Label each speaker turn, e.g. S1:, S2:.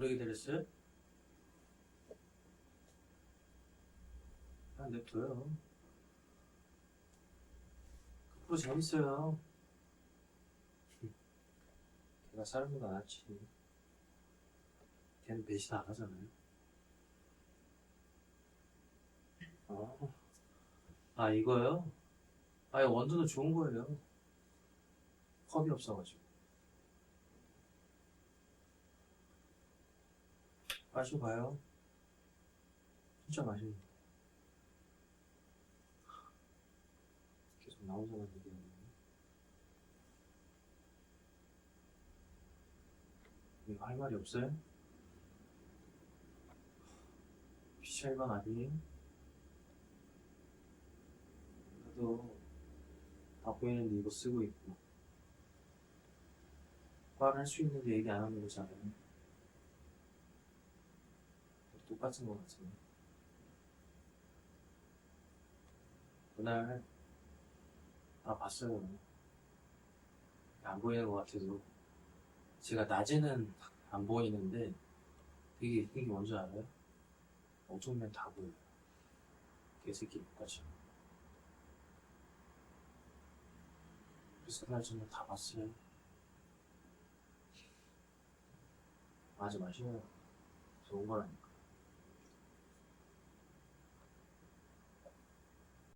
S1: 그랬어요? 그냥 냅둬요. 그 프로 재밌어요. 걔가 사람보다 낫지. 걔는 배신 안 하잖아요. 아, 아 이거요? 아, 이거 원두는 좋은 거예요. 컵이 없어가지고. 마셔봐요. 진짜 맛있는 거. 계속 나오잖아, 이게. 할 말이 없어요? 피셜만 아니에요? 나도 다 보이는데 이거 쓰고 있고. 말할 수 있는데 얘기 안 하는 거잖아요. 똑같은 것 같은데. 그날 다 봤어요. 안 보이는 것 같아도 제가 낮에는 안 보이는데 되게 이게 뭔지 알아요? 어두우면 다 보여요. 개새끼 같이. 그래서 그날 저는 다 봤어요. 하지 마시고요. 좋은 거라니까.